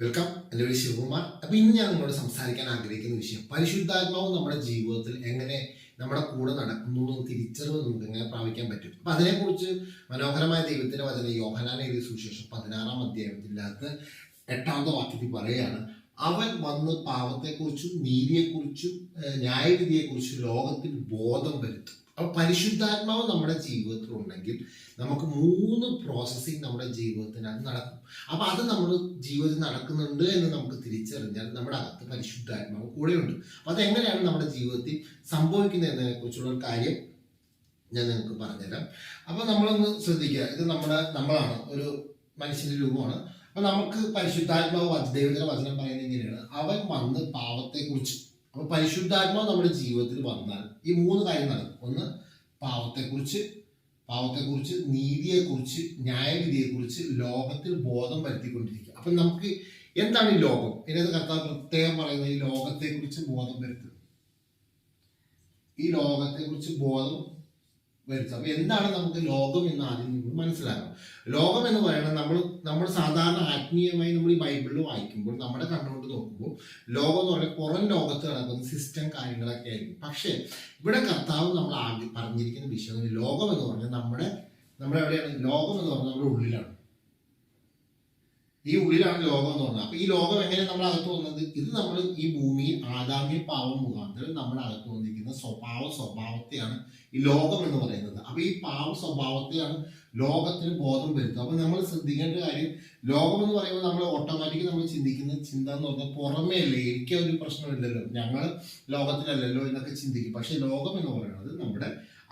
Welcome എന്റെ പേര് ശിവകുമാർ. അപ്പോൾ ഇന്ന് ഞാൻ നിങ്ങളോട് സംസാരിക്കാൻ ആഗ്രഹിക്കുന്ന വിഷയം പരിശുദ്ധാത്മാവ് നമ്മുടെ ജീവിതത്തിൽ എങ്ങനെ നമ്മുടെ കൂടെ നടക്കുന്നു എന്ന് തിരിച്ചറിവ് നമുക്ക് എങ്ങനെ പ്രാപിക്കാൻ പറ്റും? അപ്പം അതിനെക്കുറിച്ച് മനോഹരമായ ദൈവത്തിന്റെ വചന യോഹനാൻ എഴുതിയ സുവിശേഷം പതിനാറാം അധ്യായത്തിനകത്ത് എട്ടാമത്തെ വാക്യത്തിൽ പറയുകയാണ്. അവൻ വന്ന് പാവത്തെക്കുറിച്ചും നീതിയെക്കുറിച്ചും ന്യായവിധിയെക്കുറിച്ചും ലോകത്തിൽ ബോധം വരുത്തും. അപ്പൊ പരിശുദ്ധാത്മാവ് നമ്മുടെ ജീവിതത്തിൽ ഉണ്ടെങ്കിൽ നമുക്ക് മൂന്ന് പ്രോസസ്സിങ് നമ്മുടെ ജീവിതത്തിനകത്ത് നടക്കും. അപ്പൊ അത് നമ്മുടെ ജീവിതത്തിൽ നടക്കുന്നുണ്ട് എന്ന് നമുക്ക് തിരിച്ചറിഞ്ഞാൽ നമ്മുടെ അകത്ത് പരിശുദ്ധാത്മാവ് കൂടെയുണ്ട്. അപ്പൊ അതെങ്ങനെയാണ് നമ്മുടെ ജീവിതത്തിൽ സംഭവിക്കുന്നത് എന്നതിനെ കുറിച്ചുള്ള ഒരു കാര്യം ഞാൻ നിങ്ങൾക്ക് പറഞ്ഞുതരാം. അപ്പൊ നമ്മളൊന്ന് ശ്രദ്ധിക്കുക. ഇത് നമ്മുടെ നമ്മളാണ്. ഒരു മനുഷ്യന്റെ രൂപമാണ്. അപ്പൊ നമുക്ക് പരിശുദ്ധാത്മാവ് ദൈവത്തിന്റെ വചനം പറയുന്നത് ഇങ്ങനെയാണ്. അവൻ വന്ന് പാവത്തെ അപ്പൊ പരിശുദ്ധാത്മാവ് നമ്മുടെ ജീവിതത്തിൽ വന്നാൽ ഈ മൂന്ന് കാര്യം നടക്കും. ഒന്ന് പാവത്തെക്കുറിച്ച് പാവത്തെക്കുറിച്ച് നീതിയെക്കുറിച്ച് ന്യായവിധിയെക്കുറിച്ച് ലോകത്തിൽ ബോധം വരുത്തിക്കൊണ്ടിരിക്കുക. അപ്പൊ നമുക്ക് എന്താണ് ഈ ലോകം? ഇതിനകത്ത് കർത്താവ് പ്രത്യേകം പറയുന്നത് ഈ ലോകത്തെക്കുറിച്ച് ബോധം വരുത്തുക. ഈ ലോകത്തെക്കുറിച്ച് ബോധം വരുത്തുക. അപ്പൊ എന്താണ് നമുക്ക് ലോകം എന്ന് ആദ്യം മനസ്സിലാക്കണം ലോകം എന്ന് പറയുന്നത് നമ്മൾ നമ്മൾ സാധാരണ ആത്മീയമായി നമ്മൾ ഈ ബൈബിളിൽ വായിക്കുമ്പോൾ നമ്മുടെ കണ്ണുകൊണ്ട് നോക്കുമ്പോൾ ലോകം എന്ന് പറയുന്നത് പുറം ലോകത്ത് നടക്കുന്ന സിസ്റ്റം കാര്യങ്ങളൊക്കെ ആയിരിക്കും. പക്ഷേ ഇവിടെ കർത്താവ് നമ്മൾ ആദ്യം പറഞ്ഞിരിക്കുന്ന വിഷയം ലോകം എന്ന് പറഞ്ഞാൽ നമ്മുടെ നമ്മുടെ എവിടെയാണ്? ലോകം എന്ന് പറഞ്ഞാൽ നമ്മുടെ ഉള്ളിലാണ്. ഈ ഉള്ളിലാണ് ലോകം എന്ന് പറഞ്ഞത് അപ്പൊ ഈ ലോകം എങ്ങനെ നമ്മൾ അകത്ത് വന്നത്? ഇത് നമ്മൾ ഈ ഭൂമിയിൽ ആദാമ്യ പാവം മുഖാന്തരം നമ്മൾ അകത്ത് വന്നിരിക്കുന്ന സ്വഭാവ സ്വഭാവത്തെയാണ് ഈ ലോകം എന്ന് പറയുന്നത്. അപ്പൊ ഈ പാവ സ്വഭാവത്തെയാണ് ലോകത്തിന് ബോധം വരുത്തുക. അപ്പൊ നമ്മൾ ശ്രദ്ധിക്കേണ്ട കാര്യം ലോകം എന്ന് പറയുമ്പോൾ നമ്മൾ ഓട്ടോമാറ്റിക് നമ്മൾ ചിന്തിക്കുന്ന ചിന്ത എന്ന് പറഞ്ഞാൽ പുറമേ അല്ലേ? എനിക്ക് ഒരു പ്രശ്നമില്ലല്ലോ ഞങ്ങൾ ലോകത്തിലല്ലല്ലോ എന്നൊക്കെ ചിന്തിക്കും. പക്ഷെ ലോകം എന്ന് പറയുന്നത് നമ്മുടെ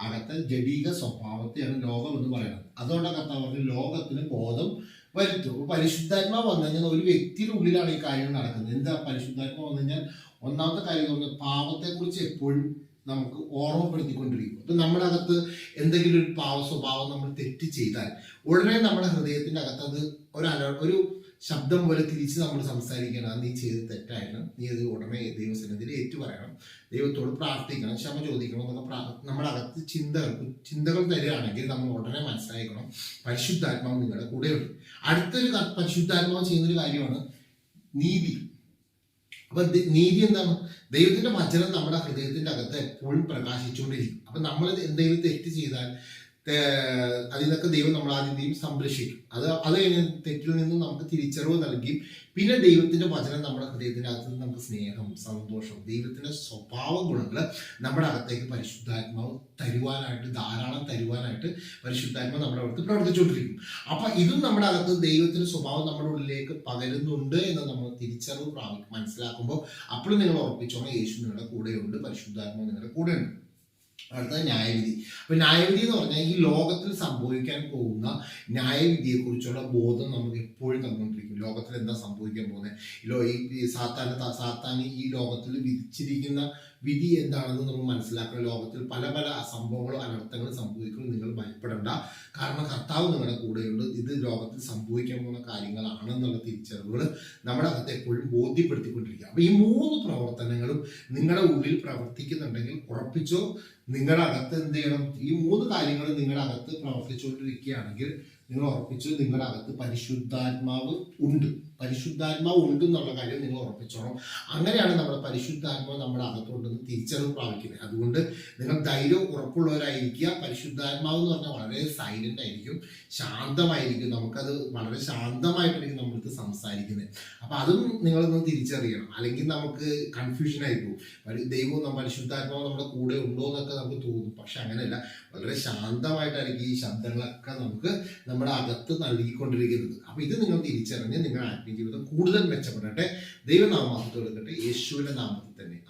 അകത്തെ ജഡീക സ്വഭാവത്തെയാണ് ലോകം എന്ന് പറയുന്നത്. അതുകൊണ്ടാണ് കർത്താവ് പറഞ്ഞു ലോകത്തിന് ബോധം വരുത്തും പരിശുദ്ധാത്മ വന്നു കഴിഞ്ഞാൽ ഒരു വ്യക്തിയുടെ ഉള്ളിലാണ് ഈ കാര്യങ്ങൾ നടക്കുന്നത്. എന്താ പരിശുദ്ധാത്മ വന്നു കഴിഞ്ഞാൽ ഒന്നാമത്തെ കാര്യം പാപത്തെക്കുറിച്ച് എപ്പോഴും നമുക്ക് ഓർമ്മപ്പെടുത്തിക്കൊണ്ടിരിക്കും അപ്പം നമ്മുടെ അകത്ത് എന്തെങ്കിലും ഒരു പാവ സ്വഭാവം നമ്മൾ തെറ്റ് ചെയ്താൽ ഉടനെ നമ്മുടെ ഹൃദയത്തിന്റെ അകത്ത് അത് ഒരു അല ഒരു ശബ്ദം പോലെ തിരിച്ച് നമ്മൾ സംസാരിക്കണം. നീ ചെയ്ത് തെറ്റായിരുന്നു. നീ അത് ഉടനെ ദൈവസന്നിധിയിൽ ഏറ്റു പറയണം ദൈവത്തോട് പ്രാർത്ഥിക്കണം. ക്ഷമ ചോദിക്കണം എന്നൊക്കെ നമ്മുടെ അകത്ത് ചിന്തകൾ ചിന്തകൾ തരികയാണെങ്കിൽ നമ്മൾ ഉടനെ മനസ്സിലാക്കണം പരിശുദ്ധാത്മാവ് നിങ്ങളുടെ കൂടെയുണ്ട്. അടുത്തൊരു പരിശുദ്ധാത്മാവ് ചെയ്യുന്നൊരു കാര്യമാണ് നീതി. അപ്പൊ നീതി എന്താണ്? ദൈവത്തിന്റെ വചനം നമ്മുടെ ഹൃദയത്തിന്റെ അകത്ത് എപ്പോഴും പ്രകാശിച്ചുകൊണ്ടിരിക്കും. അപ്പൊ നമ്മൾ എന്തെങ്കിലും തെറ്റ് ചെയ്താൽ അതിൽ നിന്നൊക്കെ ദൈവം നമ്മൾ ആദ്യം സംരക്ഷിക്കും. അത് അത് തെറ്റിൽ നിന്നും നമുക്ക് തിരിച്ചറിവ് നൽകി പിന്നെ ദൈവത്തിന്റെ വചനം നമ്മുടെ ഹൃദയത്തിന്റെ അകത്ത് നിന്ന് നമുക്ക് സ്നേഹം സന്തോഷം ദൈവത്തിന്റെ സ്വഭാവ ഗുണങ്ങൾ നമ്മുടെ അകത്തേക്ക് പരിശുദ്ധാത്മാവ് തരുവാനായിട്ട് ധാരാളം തരുവാനായിട്ട് പരിശുദ്ധാത്മാവ് നമ്മുടെ അടുത്ത് പ്രവർത്തിച്ചുകൊണ്ടിരിക്കും. അപ്പൊ ഇതും നമ്മുടെ അകത്ത് ദൈവത്തിന്റെ സ്വഭാവം നമ്മുടെ ഉള്ളിലേക്ക് പകരുന്നുണ്ട് എന്ന് നമ്മൾ തിരിച്ചറിവ് പ്രാപിക്കും മനസ്സിലാക്കുമ്പോൾ അപ്പോഴും നിങ്ങൾ ഉറപ്പിച്ചോണം യേശു നിങ്ങളുടെ കൂടെയുണ്ട് പരിശുദ്ധാത്മാവ് നിങ്ങളുടെ കൂടെയുണ്ട്. അടുത്തത് ന്യായവിധി. അപ്പൊ ന്യായവിധി എന്ന് പറഞ്ഞാൽ ഈ ലോകത്തിൽ സംഭവിക്കാൻ പോകുന്ന ന്യായവിധിയെ കുറിച്ചുള്ള ബോധം നമുക്ക് എപ്പോഴും തന്നുകൊണ്ടിരിക്കും. ലോകത്തിൽ എന്താ സംഭവിക്കാൻ പോകുന്നത് ഈ ലോ- ഈ ഈ ലോകത്തിൽ വിധിച്ചിരിക്കുന്ന വിധി എന്താണെന്ന് നമ്മൾ മനസ്സിലാക്കണം. ലോകത്തിൽ പല പല സംഭവങ്ങളും അനർത്ഥങ്ങളും സംഭവിക്കുന്നു. നിങ്ങൾ ഭയപ്പെടേണ്ട. കാരണം കർത്താവ് നിങ്ങളുടെ കൂടെയുണ്ട്. ഇത് ലോകത്തിൽ സംഭവിക്കാൻ പോകുന്ന കാര്യങ്ങളാണെന്നുള്ള തിരിച്ചറിവുകൾ നമ്മുടെ അകത്ത് എപ്പോഴും ബോധ്യപ്പെടുത്തിക്കൊണ്ടിരിക്കുക അപ്പൊ ഈ മൂന്ന് പ്രവർത്തനങ്ങളും നിങ്ങളുടെ ഉള്ളിൽ പ്രവർത്തിക്കുന്നുണ്ടെങ്കിൽ ഉറപ്പിച്ചോ നിങ്ങളുടെ അകത്ത് എന്ത് ചെയ്യണം? ഈ മൂന്ന് കാര്യങ്ങൾ നിങ്ങളുടെ അകത്ത് പ്രവർത്തിച്ചുകൊണ്ടിരിക്കുകയാണെങ്കിൽ നിങ്ങൾ ഉറപ്പിച്ചു നിങ്ങളുടെ അകത്ത് പരിശുദ്ധാത്മാവ് ഉണ്ട്. പരിശുദ്ധാത്മാവ് ഉണ്ട് എന്നുള്ള കാര്യം നിങ്ങൾ ഉറപ്പിച്ചോണം. അങ്ങനെയാണ് നമ്മുടെ പരിശുദ്ധാത്മാവ് നമ്മുടെ അകത്തുണ്ടെന്ന് തിരിച്ചറിവ് പ്രാപിക്കുന്നത്. അതുകൊണ്ട് നിങ്ങൾ ധൈര്യം ഉറപ്പുള്ളവരായിരിക്കുക. പരിശുദ്ധാത്മാവ് എന്ന് പറഞ്ഞാൽ വളരെ സൈലന്റ് ആയിരിക്കും. ശാന്തമായിരിക്കും. നമുക്കത് വളരെ ശാന്തമായിട്ടായിരിക്കും നമ്മൾക്ക് സംസാരിക്കുന്നത്. അപ്പൊ അതും നിങ്ങളൊന്ന് തിരിച്ചറിയണം. അല്ലെങ്കിൽ നമുക്ക് കൺഫ്യൂഷൻ ആയി ദൈവവും പരിശുദ്ധാത്മാവ് നമ്മുടെ കൂടെ ഉണ്ടോ എന്നൊക്കെ നമുക്ക് തോന്നും. പക്ഷെ അങ്ങനെയല്ല. വളരെ ശാന്തമായിട്ടായിരിക്കും ഈ ശബ്ദങ്ങളൊക്കെ നമുക്ക് നമ്മുടെ അകത്ത് നൽകിക്കൊണ്ടിരിക്കുന്നത്. അപ്പൊ ഇത് നിങ്ങൾ തിരിച്ചറിഞ്ഞ് നിങ്ങളുടെ ആത്മീയ ജീവിതം കൂടുതൽ മെച്ചപ്പെടട്ടെ. ദൈവനാമത്തിൽ എടുക്കട്ടെ യേശുവിന്റെ നാമത്തിൽ തന്നെ.